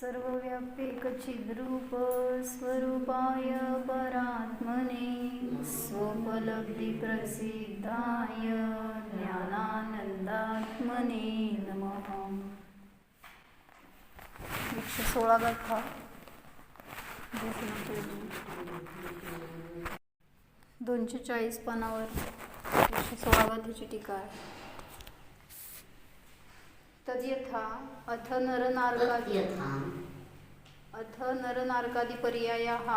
सर्वव्याप्येकचिद्रूप स्वरूपाय परात्मने स्वोपलब्धिप्रसिद्धाय ज्ञानानन्दात्मने नमः। एकशे सोळा गाथा दोनशे चाळीस पानावर एकशे सोळा गाथेची टीका आहे. तद्यथा अथ नरनार्गादी यथा अथ नरनार्गादिपर्यायाः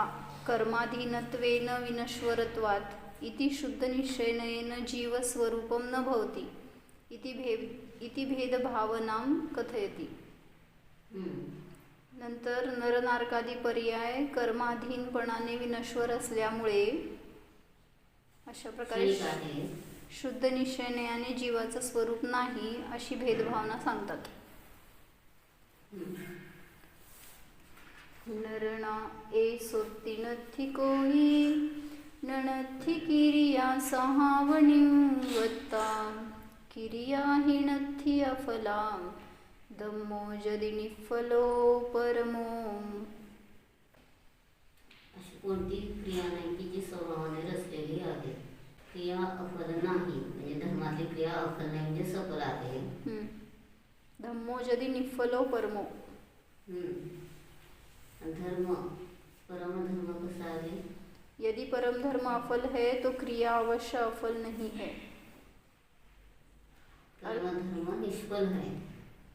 कर्माधीनत्वेन विनश्वरत्वात् इति शुद्धनिश्चयेन जीवस्वरूपं न भवति इति भे इति भेदभावनां कथयति। नंतर नरनार्गादी पर्याय कर्माधीनपणाने विनश्वर असल्यामुळे अशा प्रकारे शुद्ध निश्चयने आणि जीवाचं स्वरूप नाही अशी भेदभावना सांगतात. नरणा ए सोती नथी कोही नणथी किरिया सहावनिवत्ता किरिया हि नथी अफला दम्मो जदी निफलो परमो. अशी कोणती क्रिया नाही की जी स्वभावाने रचलेली आहे. क्रिया अफल नाही म्हणजे धर्मातली क्रिया अफल नाही म्हणजे सफल आहे. धम्मो जदी निफलो परमो। हम्म. धर्म परमधर्म कसा आहे यदि परम धर्म अफल है तो क्रिया अवश्य अफल नहीं है। परमधर्म निष्फल आहे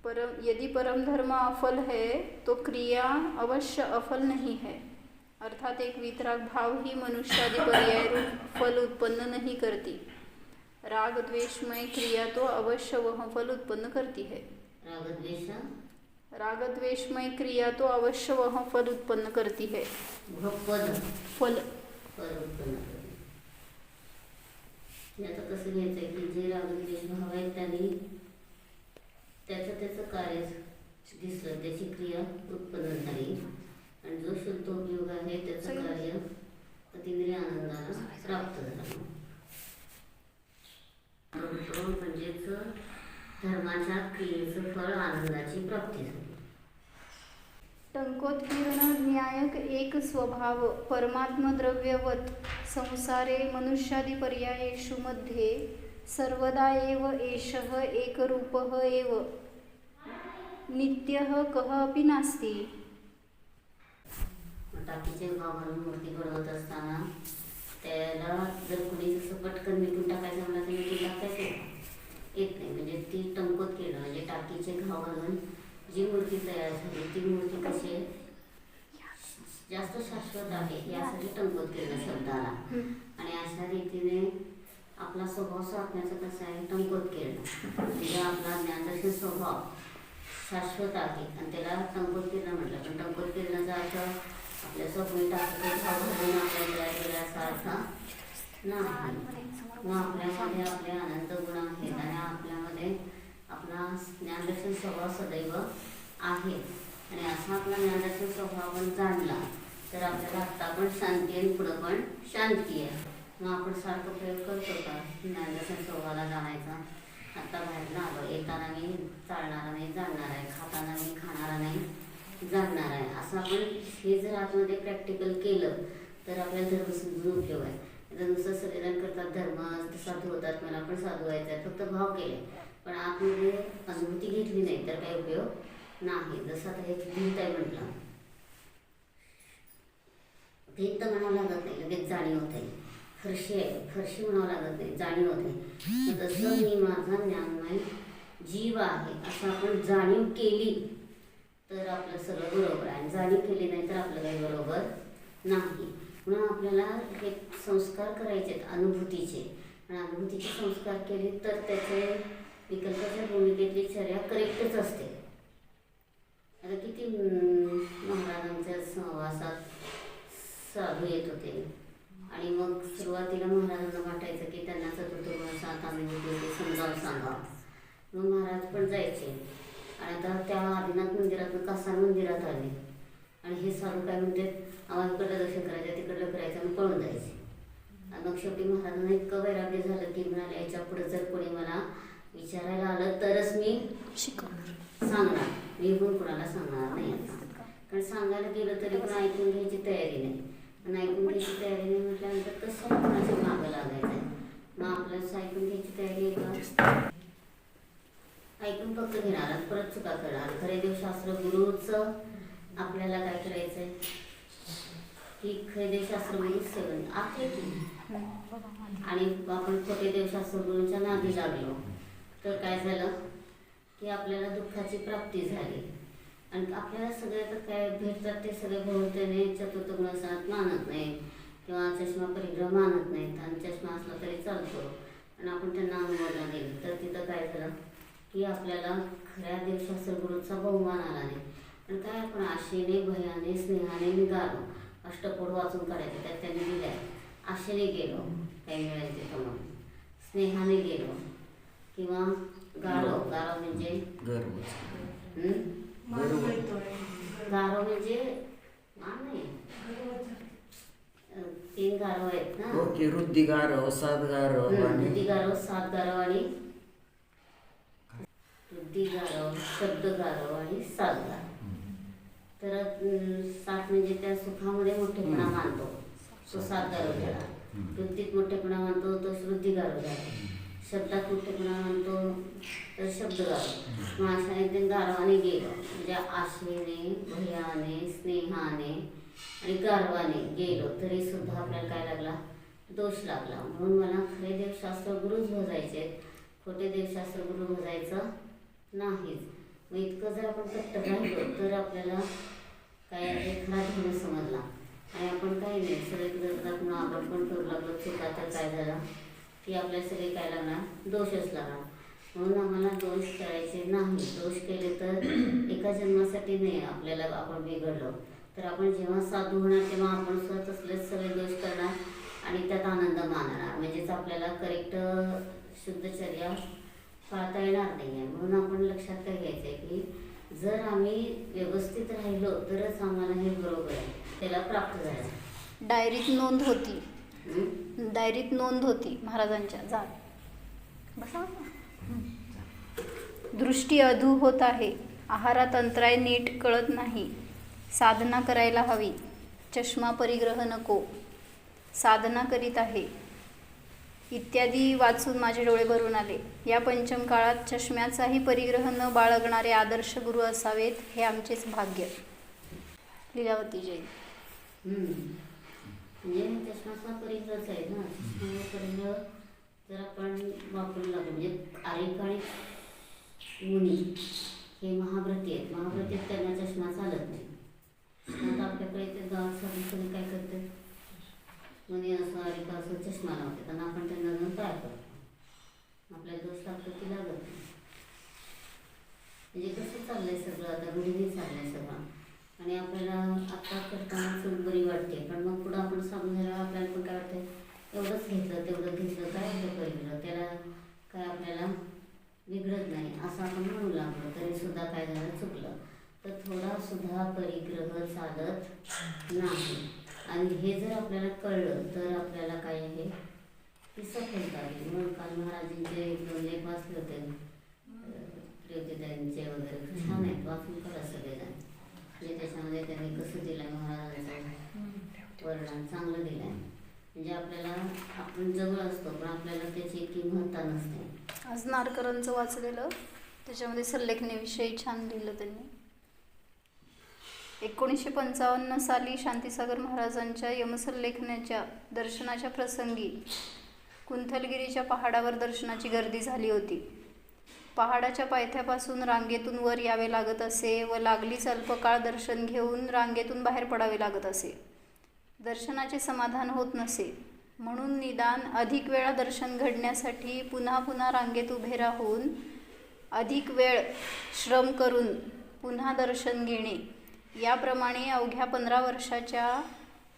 परम यदि परम धर्म अफल है तो क्रिया अवश्य अफल नहीं है। अर्थात एक वितराग भाव ही मनुष्यादि पर्याय रूप फल उत्पन्न नहीं करती. राग द्वेषमय क्रिया तो अवश्य वह फल उत्पन्न करती है. राग द्वेषमय क्रिया तो अवश्य वह फल उत्पन्न करती है. फल? आता कसं घ्यायचंय की जे रागद्वेष भाव आहेत त्यांनी त्याचं त्याचं कार्य दिसलं त्याची क्रिया उत्पन्न झाली. आणि जो शुद्ध उपयोग आहे त्याचं कार्य आनंदाला प्राप्त झालं. म्हणजेच धर्माच्या क्रियेचं फळ आनंदाची प्राप्ती झाली. टंकोत्कीर्ण न्यायक एक स्वभाव परमात्मद्रव्यवत संसारे मनुष्यादि पर्यायेषु मध्ये सर्वदा एव एषः एकरूपः एव। नित्यः कः अपि नास्ति। टाकीचे भाव मूर्ती घडवत असताना त्याला जर कुणी जसं पटकन मिटून टाकायचं म्हणलं तर मिटून टाकायचं येत नाही. म्हणजे ती टंकोत केलं. म्हणजे टाकीचे घाव घालून जी मूर्ती तयार झाली ती मूर्ती कशी आहे? जास्त शाश्वत आहे. यासाठी टंकोत केलं शब्दाला. आणि अशा रीतीने आपला स्वभाव साधण्याचा कसं आहे? टंकोत केलं. म्हणजे आपला ज्ञानदर्शन स्वभाव शाश्वत आहे. आणि त्याला टंकोत केलं म्हटलं. पण टंकत जर अर्थ आपल्या स्वप्नी टाकते आपल्या केला सारखा नाही मग आपल्यामध्ये आपले अनंत गुण आहेत आणि आपल्यामध्ये आपला ज्ञानदर्शन स्वभाव सदैव आहे. आणि असा आपला ज्ञानदर्शन स्वभाव आपण जाणला तर आपल्याला आत्ता पण शांती आणि पुढं पण शांती आहे. मग आपण सारखं प्रयोग करतो का? ज्ञानदर्शन स्वभावाला जाणायचा. आत्ता बाहेर आलो येताना मी चालणारा नाही जाणणार आहे खाताना मी खाणारा नाही. जाणणार आहे. असं आपण हे जर आतमध्ये प्रॅक्टिकल केलं तर आपल्याला धर्म समजून उपयोग आहे. आता नुसतं सगळेजण करतात धर्म साधू होतात मला पण साधू व्हायचं आहे फक्त भाव केले. पण आतमध्ये अनुभूती घेतली नाही तर काही उपयोग नाही. जसं आता हे भिंत आहे म्हटलं. भिंत म्हणावं लागत नाही लगेच जाणीव होत आहे. फरशी आहे. फरशी म्हणावं लागत नाही जाणीव होते तसं मी माझा ज्ञानमय जीव आहे. असं आपण जाणीव केली तर आपलं सगळं बरोबर आहे. आणि जाणीव केली नाही तर आपलं काही बरोबर नाही. म्हणून आपल्याला हे संस्कार करायचे आहेत अनुभूतीचे. आणि अनुभूतीचे संस्कार केले तर त्याचे विकल्पाच्या भूमिकेतली चर्या करेक्टच असते. आता किती महाराजांच्या सहवासात साधू येत होते. आणि मग सुरुवातीला महाराजांना वाटायचं की त्यांना चतुर्थ आता आम्ही ते समजावून मग महाराज पण जायचे. आणि आता त्या आदिनाथ मंदिरातून कासा मंदिरात आले. आणि हे साधू काय म्हणते आम्हाला इकडलं दर्शन करायचं तिकडलं करायचं आणि पळून जायचे. आणि मग शेवटी महाराजांना इतकं वैराग्य झालं की म्हणाले याच्यापुढे जर कोणी मला विचारायला आलं तरच मी शिकवणार. सांगणार. मी पण कुणाला सांगणार नाही आता. कारण सांगायला गेलं तरी पण ऐकून घ्यायची तयारी नाही. आणि ऐकून घ्यायची तयारी नाही म्हटल्यानंतर कसं कोणाच्या मागं लागायचं? मग आपल्याला ऐकून घ्यायची तयारी आहे का? फक्त घेणार परत चुका करणार खरे देवशास्त्र गुरुचं आपल्याला काय करायचंय? की खरे देवशास्त्र गुरु म्हणजे सेवन. आहे की? आणि आपण खोटे देवशास्त्र गुरूंच्या नादी लागलो. तर काय झालं? की आपल्याला दुःखाची प्राप्ती झाली. आणि आपल्याला सगळ्या तर काय भेटतात ते सगळे बहुतेने चतुर्थ गुणसनात मानत नाही. किंवा चष्मा परिग्रह मानत नाहीत. आणि चष्मा असला तरी चालतो. आणि आपण त्यांना अनुभव दिली तर तिथं काय झालं? की आपल्याला खऱ्या देवशास्त्र गुरूचा बहुमान आला. नाही आणि काय आपण आशेने भयाने स्नेहाने निघालो. अष्टपोड वाचून काढायचे त्यात त्यांनी दिलंय. आशेने गेलो काही मिळेल ते प्रमाणे स्नेहाने गेलो. किंवा गारो गारो म्हणजे? गर्व. हं? गर्व. गारो म्हणजे मान नाही. तीन गारो आहेत ना? ओके रुद्दी गारव सात गारव हं, रुद्दी गारव सात गारव आणि रुद्दी गारव शब्द गारव आणि सात गारव. तर सात म्हणजे त्या सुखामध्ये मोठेपणा. मानतो. तो सात गारव झाला वृत्तीत मोठेपणा मानतो तो श्रुद्धी गारव झाला शब्दात मोठेपणा मानतो तर शब्द गारव. मग अशा ते गारवाने गेलो. म्हणजे आशेने भयाने स्नेहाने आणि गारवाने गेलो. तरी सुद्धा आपल्याला काय लागला? दोष लागला. म्हणून मला खरे देवशास्त्र गुरुच भजायचे खोटे देवशास्त्र गुरु भजायचं नाहीच. मग इतकं जर आपण कट्ट राहिलो तर आपल्याला काय आहे? खरा धर्म समजला. आणि आपण काही नाही. सगळे आपण आपण पण करू लागलो. चुका तर काय झाला? की आपल्याला सगळे काय लागणार? दोषच लागणार. म्हणून आम्हाला दोष करायचे नाही. दोष केले तर एका जन्मासाठी नाही आपल्याला आपण बिघडलो. तर आपण जेव्हा साधू होणार तेव्हा आपण स्वतः असलेच सगळे दोष करणार आणि त्यात आनंद मानणार. म्हणजेच आपल्याला करेक्ट शुद्धचर्या पाळता येणार नाही आहे म्हणून आपण लक्षात काय घ्यायचं आहे की जर आम्ही व्यवस्थित राहिलो तरच आम्हाला हे बरोबर आहे. त्याला प्राप्त झालं. डायरीत नोंद होती? डायरीत नोंद होती महाराजांच्या. जा. बसा. दृष्टी अधू होत आहे. आहारात अंतराय नीट कळत नाही. साधना करायला हवी. चष्मा परिग्रह नको. साधना करीत आहे. इत्यादी वाचून माझे डोळे भरून आले. या पंचम काळात चष्म्याचाही परिग्रह न बाळगणारे आदर्श गुरु असावेत हे आमचेच भाग्य. लिलावती जैन हम्म. म्हणजे चष्माचा परिग्रहच आहे ना चष्मा परिग्रह जर आपण वापरू लागलो म्हणजे आरेक आणि मुनी हे महाव्रती आहेत. महाव्रती त्यांना चष्मा चालत नाही. आता आपल्याकडे ते गावात साधू काय करतात? मुनी असं आरेका असं चष्मा लावते. आणि आपण त्यांना जाऊन काय करतो? आपल्याला दोष लागतो की लागत नाही. म्हणजे कसं चाललंय सगळं? आता रूढीने चाललंय सगळं. आणि आपल्याला आत्ता करताना चूक बरी वाटते. पण मग पुढं आपण सांगून झाल्यावर आपल्याला पण काय वाटतंय? एवढंच घेतलं तेवढं घेतलं काय एवढं परिग्रह त्याला काय आपल्याला बिघडत नाही. असं आपण म्हणू लागलो. तरीसुद्धा काय झालं? चुकलं. तर थोडा सुद्धा परिग्रह चालत नाही. आणि हे जर आपल्याला कळलं तर आपल्याला काय आहे? ती सफलता आली म्हणून काल महाराजांचे एक दोन लेख वाचले होते. प्रियतीताईंचे वगैरे. छान आहेत वाचून करा सगळेजण. म्हणजे त्याच्यामध्ये त्यांनी कसं दिलं महाराजांचं वर्णन चांगलं दिलं आहे म्हणजे आपल्याला आपण जवळ असतो पण आपल्याला त्याची इतकी नसते. आज नारकरांचं वाचलेलं. त्याच्यामध्ये सल्लेखनेविषयी छान लिहिलं त्यांनी. एकोणीसशे पंचावन्न साली शांतीसागर महाराजांच्या यमसल्लेखनाच्या दर्शनाच्या प्रसंगी कुंथलगिरीच्या पहाडावर दर्शनाची गर्दी झाली होती. पहाडाच्या पायथ्यापासून रांगेतून वर यावे लागत असे व लागलीच अल्पकाळ दर्शन घेऊन रांगेतून बाहेर पडावे लागत असे. दर्शनाचे समाधान होत नसे. म्हणून निदान अधिक वेळा दर्शन घडण्यासाठी पुन्हा पुन्हा रांगेत उभे राहून अधिक वेळ श्रम करून पुन्हा दर्शन घेणे याप्रमाणे अवघ्या पंधरा वर्षाच्या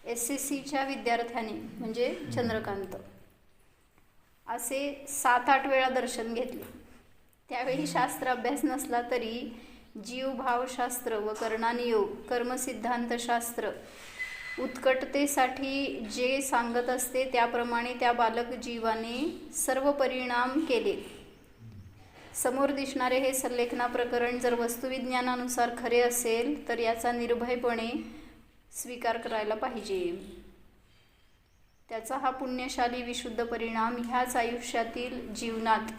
एस एस सीच्या विद्यार्थ्याने म्हणजे चंद्रकांत असे सात आठ वेळा दर्शन घेतले. त्यावेळी शास्त्र अभ्यास नसला तरी जीवभावशास्त्र व कर्णानियोग कर्मसिद्धांतशास्त्र उत्कटतेसाठी जे सांगत असते त्याप्रमाणे त्या बालक जीवाने सर्व परिणाम केले. समोर दिसणारे हे संलेखना प्रकरण जर वस्तुविज्ञानानुसार खरे असेल तर याचा निर्भयपणे स्वीकार करायला पाहिजे. त्याचा हा पुण्यशाली विशुद्ध परिणाम ह्याच आयुष्यातील जीवनात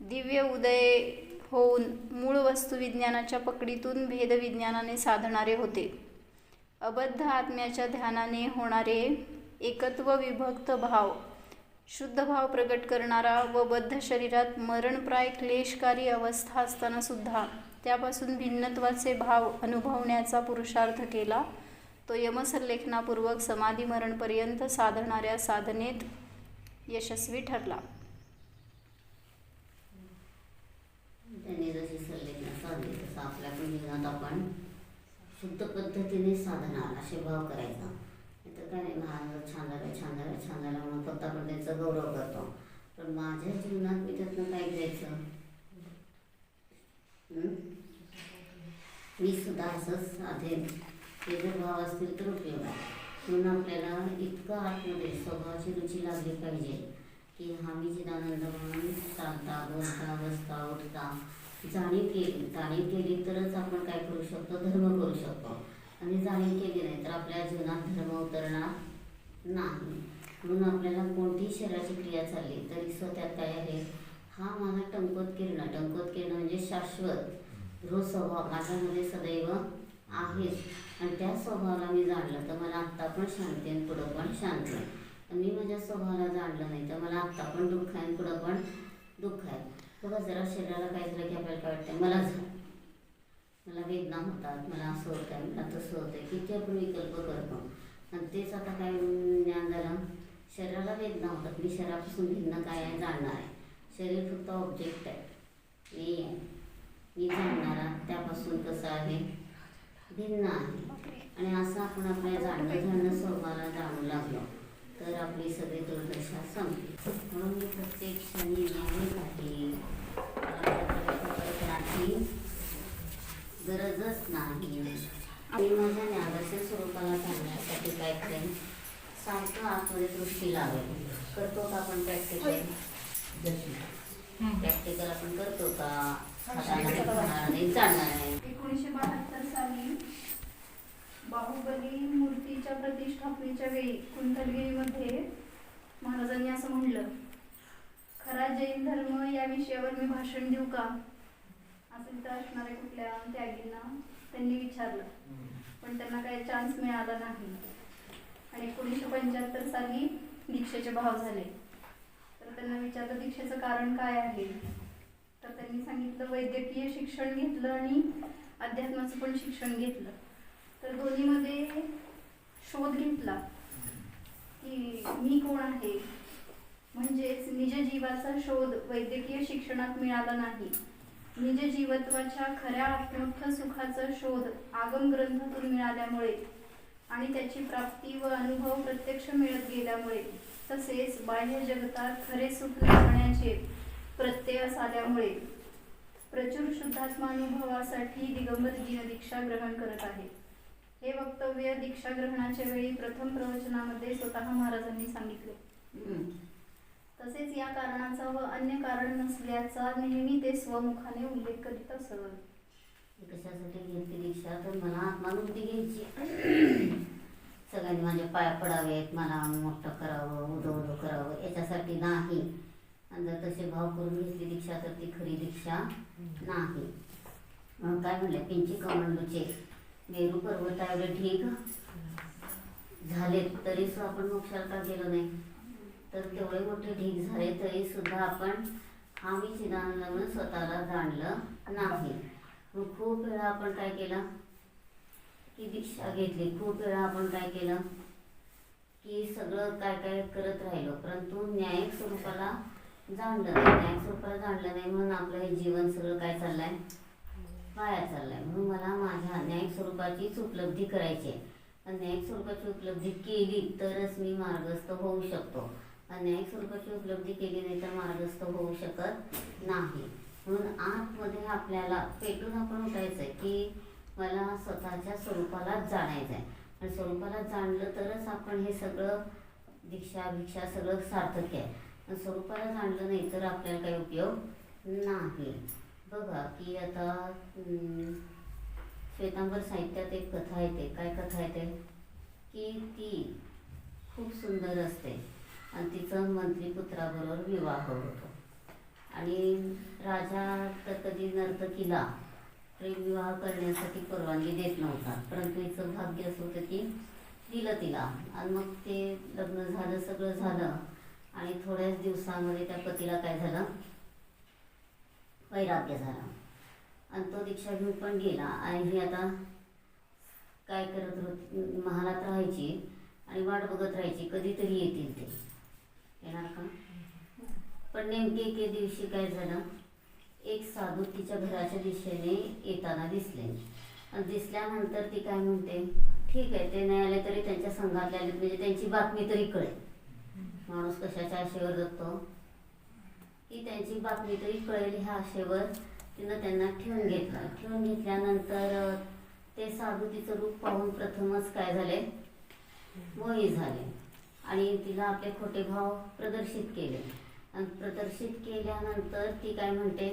दिव्य उदय होऊन मूळ वस्तुविज्ञानाच्या पकडीतून भेदविज्ञानाने साधणारे होते. अबद्ध आत्म्याच्या ध्यानाने होणारे एकत्व विभक्त भाव शुद्ध भाव प्रकट करणारा व बद्ध शरीरात मरणप्राय क्लेशकारी अवस्था असताना सुद्धा त्यापासून भिन्नत्वाचे भाव अनुभवण्याचा पुरुषार्थ केला. तो यमसल्लेखनापूर्वक समाधी मरणपर्यंत साधणाऱ्या साधनेत यशस्वी ठरला. त्यांनी जशी संलेखना साधली तसं आपल्या पण जीवनात आपण शुद्ध पद्धतीने साधना असे भाव करायचा. तर काय नाही महाराज छान झालं छान झालं छान झालं म्हणून फक्त आपण गौरव करतो. पण माझ्या जीवनात मी त्यातनं काय घ्यायचं? मी सुद्धा असंच साधेन. जर भाव असतील तर उपयोग आहे. म्हणून आपल्याला इतकं आतमध्ये स्वभावाची रुची लागली पाहिजे की हा मी चिदानंद म्हणून चालता बोलता बसता उठता जाणीव केली. जाणीव केली तरच आपण काय करू शकतो? धर्म करू शकतो. आणि जाणीव केली नाही तर आपल्या जीवनात धर्म उतरणार नाही. म्हणून आपल्याला कोणतीही शरीराची क्रिया चालली तरी स्वतःत काय आहे. हा माझा टंकोत किरण टंकोत किरण म्हणजे शाश्वत. रोज स्वभाव माझ्यामध्ये सदैव आहेच आणि त्या स्वभावाला मी जाणलं तर मला आत्ता पण शांती आणि पुढं पण शांती आहे. मी माझ्या स्वभावाला जाणलं नाही तर मला आत्ता पण दुःख आहे आणि पुढं पण दुःख आहे. बघा जरा शरीराला काहीतरी की आपल्याला काय वाटतं मला झालं. मला वेदना होतात मला असं होतं आहे मला तसं होतं आहे किती आपण विकल्प करतो. आणि तेच आता काय ज्ञान झालं? शरीराला वेदना होतात मी शरीरापासून भिन्न काय आहे जाणणार आहे. शरीर फक्त ऑब्जेक्ट आहे. मी आहे. मी जाणणारा त्यापासून कसं आहे? भिन्न आहे. आणि असं आपण आपल्या जाणणं जाणं स्वभावाला जाणू लागलो तर आपली सगळी दुर्दशा संपली. म्हणून मी प्रत्येक क्षणी नेहमी काही गरजच नाही. मी माझ्या ज्ञानाच्या स्वरूपाला जाणण्यासाठी काय करेन? सारखं आतमध्ये दृष्टी लावेल. करतो का आपण प्रॅक्टिकल प्रॅक्टिकल आपण करतो का? नाही नाही. एकोणीसशे बहात्तर साली बाहुबली मूर्तीच्या प्रतिष्ठापनेच्या वेळी कुंतलगिरीमध्ये महाराजांनी असं म्हणलं खरा जैन धर्म या विषयावर मी भाषण देऊ का? असेल तर असणाऱ्या कुठल्या त्यागींना त्यांनी विचारलं. पण त्यांना काही चान्स मिळाला नाही. आणि एकोणीसशे पंच्याहत्तर साली दीक्षेचे भाव झाले. तर त्यांना विचारलं दीक्षेचं कारण काय आहे? तर त्यांनी सांगितलं वैद्यकीय शिक्षण घेतलं आणि अध्यात्माचं पण शिक्षण घेतलं. तर दोन्हीमध्ये शोध घेतला की मी कोण आहे? म्हणजेच निज जीवाचा शोध वैद्यकीय शिक्षणात मिळाला नाही. निज जीवत्वाच्या खऱ्या आत्मोत्थ सुखाचा शोध आगम ग्रंथातून मिळाल्यामुळे आणि त्याची प्राप्ती व अनुभव प्रत्यक्ष मिळत गेल्यामुळे तसेच बाह्य जगतात खरे सुख लाभण्याचे प्रत्यय आल्यामुळे प्रचुर शुद्धात्मानुभवासाठी दिगंबर जीवन दीक्षा ग्रहण करत आहे. हे वक्तव्य दीक्षा ग्रहणाच्या वेळी प्रथम प्रवचनामध्ये स्वतः महाराजांनी सांगितले. तसेच या कारणाचा व अन्य कारण नसल्याचा नेहमी ते स्वमुखाने उल्लेख करीत असत. कशासाठी घेतली दीक्षा तर मला आत्मानुभूती घ्यायची. सगळ्यांनी माझ्या पाया पडावेत मला मोठं करावं उदो उदो करावं याच्यासाठी नाही. आणि जर तसे भाव करून घेतली दीक्षा तर ती खरी दीक्षा नाही. म्हणून काय म्हणलं पिंची कमंडूचे मेरू पर्वत एवढे ठीक झाले तरी सुद्धा आपण मोक्षाला का गेलो नाही? तर तेवढे मोठे ढीक झाले तरी सुद्धा आपण हा मी चिदानंद म्हणून स्वतःला जाणलं नाही. मग खूप वेळा आपण काय केलं? की दीक्षा घेतली. खूप वेळा आपण काय केलं? की सगळं काय काय करत राहिलो. परंतु न्यायिक स्वरूपाला जाणलं नाही. न्यायिक स्वरूपाला जाणलं नाही म्हणून आपलं हे जीवन सगळं काय चाललंय? वाया चाललंय. म्हणून मला माझ्या न्यायिक स्वरूपाचीच उपलब्धी करायची आहे. न्यायिक स्वरूपाची उपलब्धी केली तरच मी मार्गस्थ होऊ शकतो. न्यायिक स्वरूपाची उपलब्धी केली नाही तर मार्गस्थ होऊ शकत नाही. म्हणून आतमध्ये आपल्याला पेटून आपण उठायचं आहे की मला स्वतःच्या स्वरूपालाच जाणायचं आहे आणि स्वरूपाला जाणलं तरच आपण हे सगळं दीक्षा भिक्षा सगळं सार्थक आहे. स्वरूपाला जाणलं नाही तर आपल्याला काही उपयोग नाही. बघा की आता श्वेतांबर साहित्यात एक कथा येते. काय कथा येते? की ती खूप सुंदर असते. आणि तिचं मंत्रीपुत्राबरोबर विवाह होतो. आणि राजा तर कधी नर्तकीला प्रेमविवाह करण्यासाठी परवानगी देत नव्हता. परंतु हिचं भाग्य असं होतं की दिलं तिला. आणि मग ते लग्न झालं सगळं झालं. आणि थोड्याच दिवसामध्ये त्या पतीला काय झालं? वैराग्य झालं. आणि तो दीक्षा घेऊन पण गेला. आणि ही आता काय करत होती महालात राहायची आणि वाट बघत राहायची. कधीतरी येतील ते. येणार का पण नेमके एके दिवशी काय झालं? एक साधू तिच्या घराच्या दिशेने येताना दिसले. आणि दिसल्यानंतर ती काय म्हणते? ठीक आहे ते नाही आले तरी त्यांच्या संघातले आले म्हणजे त्यांची बातमी तरी कळेल. माणूस कशाच्या आशेवर जगतो? की त्यांची बातमी तरी कळेल ह्या आशेवर तिनं त्यांना ठेवून घेतलं. ठेवून घेतल्यानंतर ते साधू तिचं रूप पाहून प्रथमच काय झाले? मोही झाले. आणि तिला आपले खोटे भाव प्रदर्शित केले. आणि प्रदर्शित केल्यानंतर ती काय म्हणते?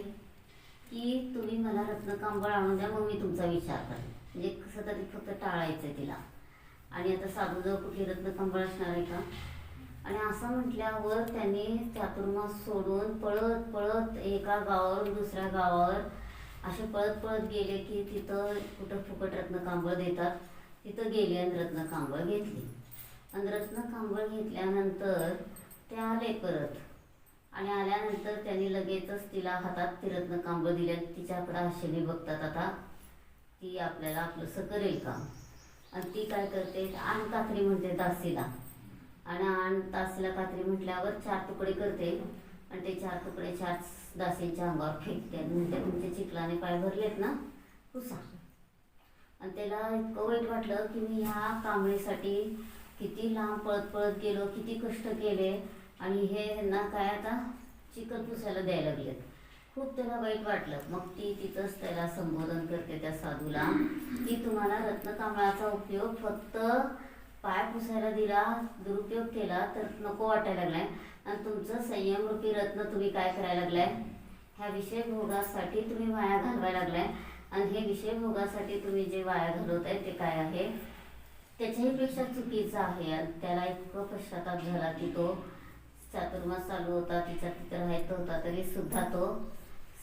की तुम्ही मला रत्नकांबळ आणून द्या मग मी तुमचा विचार करेन. म्हणजे कसं तरी फक्त टाळायचं तिला. आणि आता साधूजवळ कुठली रत्नकांबळ असणार आहे का? आणि असं म्हटल्यावर त्यांनी चातुर्मास सोडून पळत पळत एका गावावर दुसऱ्या गावावर असे पळत पळत गेले की तिथं कुठं फुकट रत्नकांबळ देतात. तिथं गेले आणि रत्नकांबळ घेतली. आणि रत्नकांबळ घेतल्यानंतर ते आले परत. आणि आल्यानंतर त्यांनी लगेचच तिला हातात ती रत्नकांबळ दिले. आणि तिच्याकडं आशेने बघतात आता. ती आपल्याला आपलंसं करेल का? आणि ती काय करते? आण कात्री म्हणते दासीला आणि आण तासीला कात्री म्हटल्यावर चार तुकडे करते. आणि ते चार तुकडे चार दासींच्या अंगावर फेकते. म्हणते तुमचे चिखलाने पाय भरलेत ना? पुसा. आणि त्याला इतकं वाईट वाटलं की मी ह्या कांबळीसाठी किती लांब पळत पळत गेलो किती कष्ट केले आणि हे ह्यांना काय आता चिकन पुसायला द्यायला लागलेत. खूप त्याला वाईट वाटलं. मग ती तिथंच त्याला संबोधन करते त्या साधूला की तुम्हाला रत्नकांबळाचा उपयोग फक्त पाय पुसायला दिला दुरुपयोग केला तर नको वाटायला लागलाय. आणि तुमचं संयमरूपी रत्न तुम्ही काय करायला लागलाय? ह्या विषय भोगासाठी तुम्ही वाया घालवायला लागलाय. आणि हे विषय भोगासाठी तुम्ही जे वाया घालवत आहे ते काय आहे? त्याच्याही पेक्षा चुकीचं आहे. आणि त्याला इतकं पश्चाताप झाला की तो चातुर्मास चालू होता तिचा तिथं राहायचं होता तरी सुद्धा तो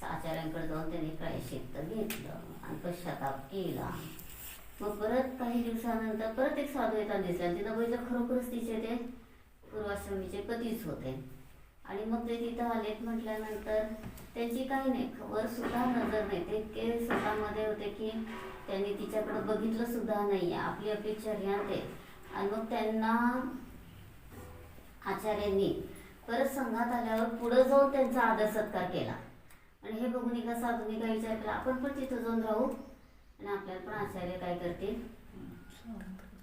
आचार्यांकडे जाऊन त्यांनी प्रायश्चित्त घेतलं आणि पश्चाताप केला. मग परत काही दिवसानंतर परत एक साधू येताना दिसला. आणि तिनं बघितलं खरोखरच तिचे ते पूर्वाश्रमीचे पतीच होते. आणि मग ते तिथं आलेत म्हटल्यानंतर त्यांची काही नाही वर सुद्धा नजर नाही. ते इतके स्वतःमध्ये होते की त्यांनी तिच्याकडं बघितलं सुद्धा नाही आपली आपली चर्यात आहे आणि मग त्यांना आचार्यांनी परत संघात आल्यावर पुढं जाऊन त्यांचा आदर सत्कार केला. आणि हे बघून एका साधूने काय विचार केला आपण पण तिथं जाऊन राहू. आणि आपल्याला पण आचार्य काय करतील?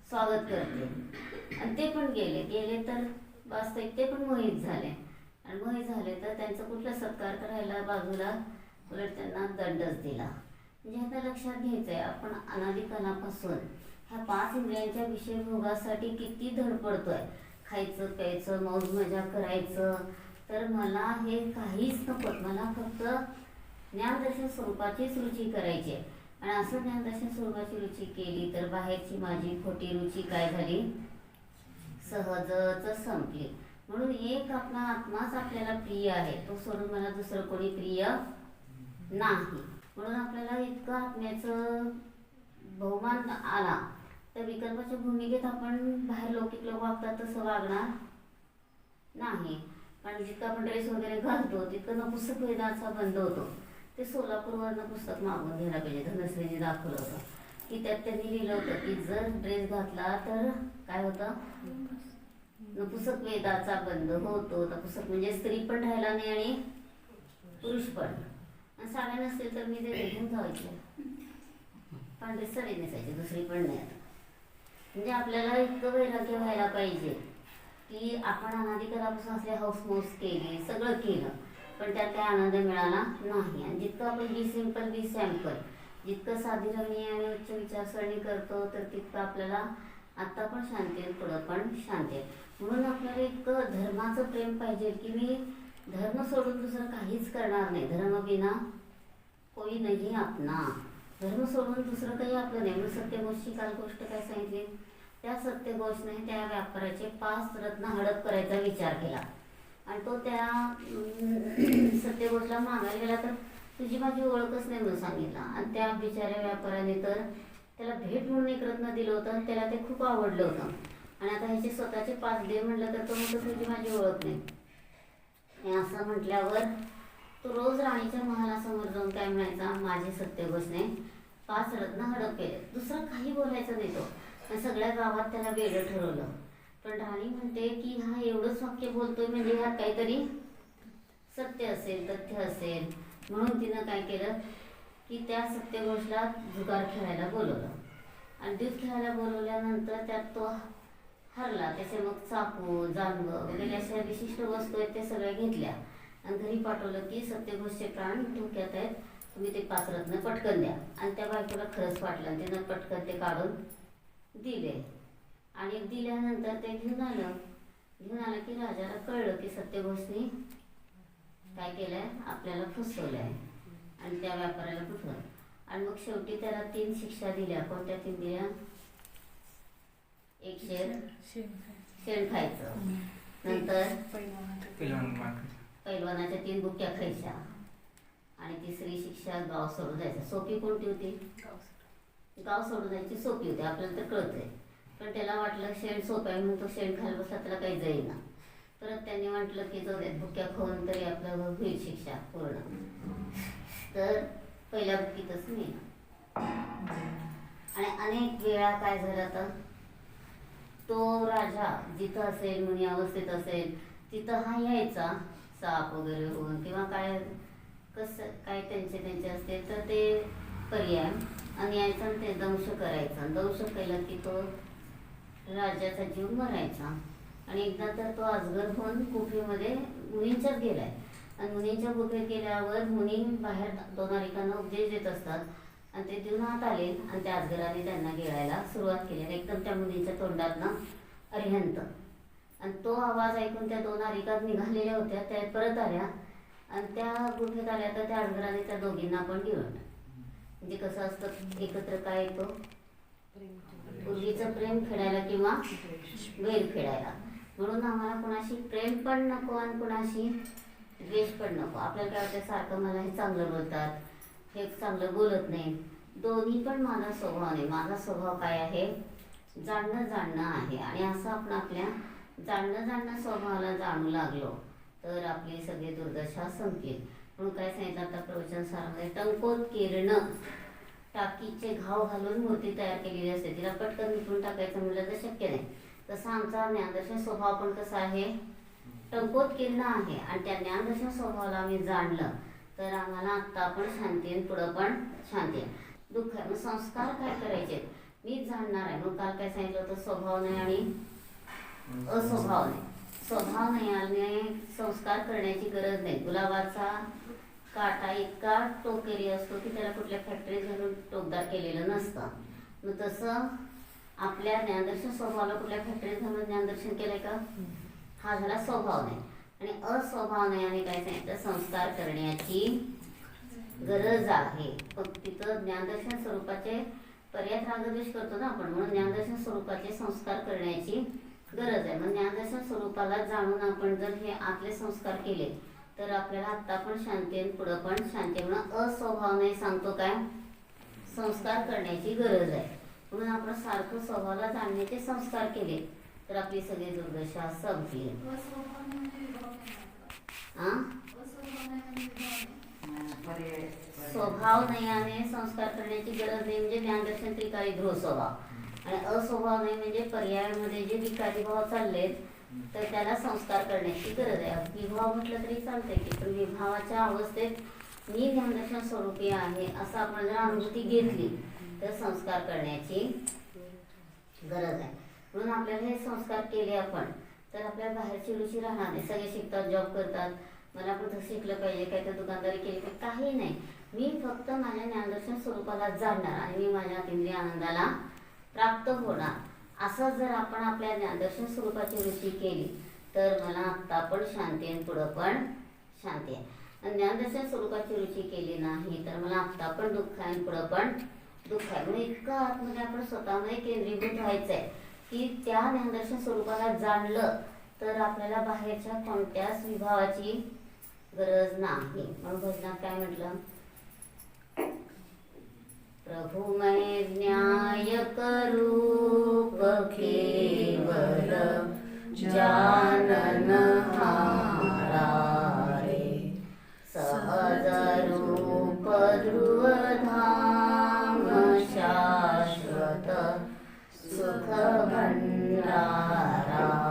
स्वागत करते आणि ते पण गेले. गेले तर वास्तविक ते पण मोहित झाले. आणि मोहित झाले तर त्यांचा कुठला सत्कार करायला बाजूला उलट त्यांना दंडच दिला. म्हणजे आता लक्षात घ्यायचं आहे आपण अनादिकालापासून ह्या पाच इंद्रियांच्या विषय भोगासाठी किती धडपडतोय खायचं प्यायचं मौज मजा करायचं. तर मला हे काहीच नको मला फक्त ज्ञानदर्शन स्वरूपाचीच रुची करायची आहे. आणि असं ज्ञानदर्शन स्वरूपाची रुची केली तर बाहेरची माझी खोटी रुची काय झाली? सहजच संपली. म्हणून एक आपला आत्माच आपल्याला प्रिय आहे. तो सोडून मला दुसरं कोणी प्रिय नाही. म्हणून आपल्याला इतकं आत्म्याचं बहुमान आला. तर विकल्पाच्या भूमिकेत आपण बाहेर लौकिक लोक वागतात तसं वागणार नाही. कारण जितकं आपण ड्रेस वगैरे घालतो तितकं नपुस्तक वेदाचा बंद होतो. ते सोलापूरवरनं पुस्तक मागून घ्यायला पाहिजे. धनश्रीने दाखवलं होतं. की त्यात त्यांनी लिहिलं होतं की जर ड्रेस घातला तर काय होतं? नपुसक वेदाचा बंद होतो. नपुसक म्हणजे स्त्री पण राहिला नाही आणि पुरुष पण. आणि साड्या नसतील तर मी ते घेऊन जायचे पांढरी साडी नेसायची दुसरी पण नाही आता. म्हणजे आपल्याला इतकं वैराग्य व्हायला पाहिजे की आपण अनाधिकारापासून असले हाऊसमौस केली सगळं केलं पण त्यात काही आनंद मिळाला नाही. आणि जितकं आपण बी सिंपल बी सॅम्पल जितकं साधी राहणी आणि उच्च विचारसरणी करतो तर तितकं आपल्याला आत्ता पण शांती आहे पुढं पण शांती आहे. म्हणून आपल्याला इतकं धर्माचं प्रेम पाहिजे की मी धर्म सोडून दुसरं काहीच करणार नाही. धर्म विना कोणी नाही आपणा धर्म सोडून दुसरं काही आपलं नाही. म्हणून सत्यघोषची काल गोष्ट काय सांगितली? त्या सत्यघोषने त्या व्यापाराचे पाच रत्न हडप करायचा विचार केला. आणि तो त्या सत्यघोषला मागायला गेला तर तुझी माझी ओळखच नाही म्हणून सांगितला. आणि त्या बिचाऱ्या व्यापाऱ्याने तर त्याला भेट म्हणून एक रत्न दिलं होतं आणि त्याला ते खूप आवडलं होतं. आणि आता ह्याचे स्वतःचे पाच दे म्हणलं तर तो म्हणतो तुझी माझी ओळख नाही. असं म्हटल्यावर तो रोज राणीच्या महालासमोर जाऊन काय म्हणायचा माझी बसणे पाच रत्न हडप केले. दुसरं काही बोलायचं नाही तो. सगळ्या गावात त्याला वेगळं ठरवलं. पण राणी म्हणते की हा एवढंच वाक्य बोलतोय म्हणजे ह्यात काहीतरी सत्य असेल तथ्य असेल. म्हणून तिनं काय केलं की त्या सत्यघोषला जुगार खेळायला बोलवलं. आणि दूध खेळायला बोलवल्यानंतर त्यात तो हरला. त्याचे मग चाकू जानवं वगैरे अशा विशिष्ट वस्तू आहेत त्या सगळ्या घेतल्या. आणि घरी पाठवलं की सत्यघोषचे प्राण धोक्यात आहेत. तुम्ही ते पाचरत्न पटकन द्या. आणि त्या बायकोला खरंच वाटलं आणि त्यानं पटकन ते काढून दिले. आणि दिल्यानंतर ते घेऊन आलं. घेऊन आलं की राजाला कळलं की सत्यघोषनी काय केलंय? आपल्याला फसवलंय. आणि त्या व्यापाऱ्याला फसवलं आणि मग शेवटी त्याला तीन शिक्षा दिल्या. कोणत्या तीन दिल्या? एक शेर शेण खायचं. नंतर पैलवानाच्या तीन बुक्या खायच्या. आणि तिसरी शिक्षा गाव सोडून जायचं. सोपी कोणती होती? गाव सोडून जायची सोपी होती. आपल्याला तर कळतंय. पण त्याला वाटलं शेण सोपं आहे म्हणून तो शेण खायला बसला त्याला काही जाईना. परत त्यांनी म्हटलं की जाऊ देत भुक्या खाऊन तरी आपलं होईल शिक्षा पूर्ण. तर पहिल्या भुकीतच नाही आणि अनेक वेळा काय झालं तर तो राजा जिथं असेल मुनी अवस्थेत असेल तिथं हा यायचा साप वगैरे होऊन किंवा काय कसं काय त्यांचे त्यांचे असते तर ते पर्याय आणि यायचं आणि ते दंश करायचा. दंश केलं की तो राजाचा जीव मरायचा. आणि एकदा तर तो अजगर होऊन गुफेमध्ये मुनींच्याच गेलाय. आणि मुनींच्या गुफेत गेल्यावर मुनी बाहेर दोनारिकांना उपदेश देत असतात. आणि ते देऊन आत आले आणि त्या अजगराने त्यांना गिळायला सुरुवात केली आणि एकदम त्या मुलींच्या तोंडातनं अरिहंत. आणि तो आवाज ऐकून त्या दोन अरिकात निघालेल्या होत्या त्या परत आल्या आणि त्या गुफेत आल्या तर त्या अजगराने त्या दोघींना पण गिळलं म्हणजे कसं असतं एकत्र काय येतो? पूर्वीचं प्रेम फेडायला किंवा वेल फेडायला म्हणून आम्हाला कोणाशी प्रेम पण नको आणि कोणाशी द्वेष पण नको. आपल्याला काय वाटतं सारखं मला हे चांगलं बोलतात. हे चांगलं बोलत नाही. दोन्ही पण माझा स्वभाव नाही माझा स्वभाव काय आहे? जाणणं जाणणं आहे. आणि असं आपण आपल्या जाणणं जाणणं स्वभावाला जाणू लागलो तर आपली सगळी दुर्दशा संपतील म्हणून काय सांगितलं आता प्रवचन सारामध्ये? टंकोत किरण. टाकीचे घाव घालून मूर्ती तयार केलेली असते. तिला पटकन विकून टाकायचं म्हटलं तर शक्य नाही. तसा आमचा ज्ञानदर्शन स्वभाव पण कसा आहे. टंकोत किरण आहे आणि त्या ज्ञानदर्शन स्वभावाला आम्ही जाणलं तर आम्हाला आत्ता पण शांती आहे पुढं पण शांती दुःख आहे मग संस्कार काय करायचे? मीच जाणणार आहे. मग काल काय सांगितलं होतं? स्वभाव नाही आणि अस्वभाव नाही. स्वभाव नाही आणि संस्कार करण्याची गरज नाही. गुलाबाचा काटा इतका टोकेरी असतो की त्याला कुठल्या फॅक्टरीत घालून टोकदार केलेलं नसतं. मग तसं आपल्या ज्ञानदर्शन स्वभावाला कुठल्या फॅक्टरीत घालून ज्ञानदर्शन केलंय का? हा झाला स्वभाव नाही. आणि अस्वभाव नाही आणि काय सांगितलं? संस्कार करण्याची गरज आहे. पण तिथं ज्ञानदर्शन स्वरूपाचे पर्याय रागद्वेष करतो ना आपण. म्हणून ज्ञानदर्शन स्वरूपाचे संस्कार करण्याची गरज आहे. मग ज्ञानदर्शन स्वरूपाला जाणून आपण जर हे आतले संस्कार केले तर आपल्याला आत्ता पण शांती आणि पुढं पण शांती म्हणून अस्वभाव नाही सांगतो काय? संस्कार करण्याची गरज आहे. म्हणून आपण सारखं स्वभावाला जाणण्याचे संस्कार केले. तर आपली सगळी दुर्दशा संपली. हा स्वभाव नाही आणि संस्कार करण्याची गरज नाही म्हणजे ज्ञानदर्शन त्रिकारी ध्रुव स्वभाव. आणि अस्वभाव नाही म्हणजे पर्यायामध्ये जे विकारी भाव चाललेत तर त्याला संस्कार करण्याची गरज आहे. विभाव म्हटलं तरी चालतंय की पण विभावाच्या अवस्थेत मी ज्ञानदर्शन स्वरूपी आहे असं आपण जर अनुभूती घेतली तर संस्कार करण्याची गरज आहे. म्हणून आपल्याला हे संस्कार केले आपण तर आपल्या बाहेरची रुची राहणार नाही. सगळे शिकतात जॉब करतात. मला पण तसं शिकलं पाहिजे काय तर दुकानदारी केली पाहिजे काही नाही. मी फक्त माझ्या ज्ञानदर्शन स्वरूपाला जाणणार आणि मी माझ्या अतिंद्रिय आनंदाला प्राप्त होणार. असं जर आपण आपल्या ज्ञानदर्शन स्वरूपाची रुची केली तर मला आत्ता पण शांती आणि पुढं पण शांती आहे. आणि ज्ञानदर्शन स्वरूपाची रुची केली नाही तर मला आत्ता पण दुःख आहे आणि पुढं पण इतकं आतमध्ये आपण स्वतःमध्ये केंद्रीभूत व्हायचं आहे की त्या ज्ञानदर्शन स्वरूपाला जाणलं तर आपल्याला बाहेरच्या कोणत्याच विभावाची गरज नाही. म्हणून भजनात काय म्हटलं? प्रभु मैं न्याय करूप केवल जानन हारा रे सहज रूप ध्रुव रे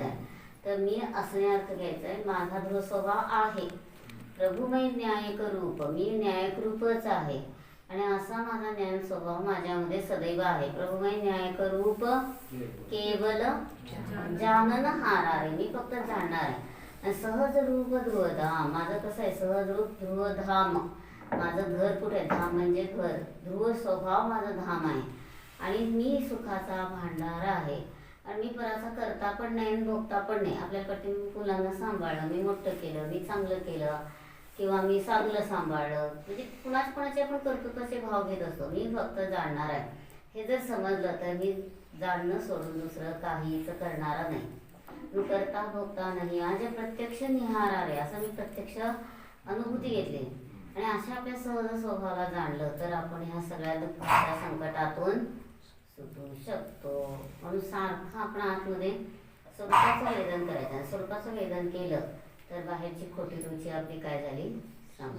आहे. तर मी असणे अर्थ घ्यायचा आहे माझा ध्रुव स्वभाव आहे. प्रभू न्यायक रूप मी न्यायक रूपच आहे. आणि असा माझा ज्ञान स्वभाव माझ्यामध्ये सदैव आहे. प्रभू न्यायक रूप केवल जानन हारा आहे मी फक्त जाणणार आहे. सहज रूप ध्रुवधाम माझं कसं आहे? सहज रूप ध्रुवधाम. माझं घर कुठे? आहे धाम म्हणजे घर. ध्रुव स्वभाव माझा धाम आहे. आणि मी सुखाचा भांडार आहे. आणि मी पराचा करता पण नाही आणि भोगता पण नाही. आपल्याकडे मी मुलांना सांभाळलं मी मोठं केलं मी चांगलं केलं किंवा मी चांगलं सांभाळलं. म्हणजे कुणाच कुणाचे आपण करतो तसे भाव घेत असतो मी फक्त जाणणार आहे. हे जर समजलं तर मी जाणणं सोडून दुसरं काहीच करणारा नाही. मी करता भोगता नाही. आज प्रत्यक्ष निहारार आहे असं मी प्रत्यक्ष अनुभूती घेतली. आणि अशा आपल्या सहज स्वभावाला जाणलं तर आपण ह्या सगळ्या दुःखाच्या संकटातून सुटू शकतो म्हणून सारखं आपण आतमध्ये स्वरूपाचं वेदन करायचं. आणि स्वरूपाचं वेदन केलं तर बाहेरची खोटी रुची आपली काय झाली? सांगू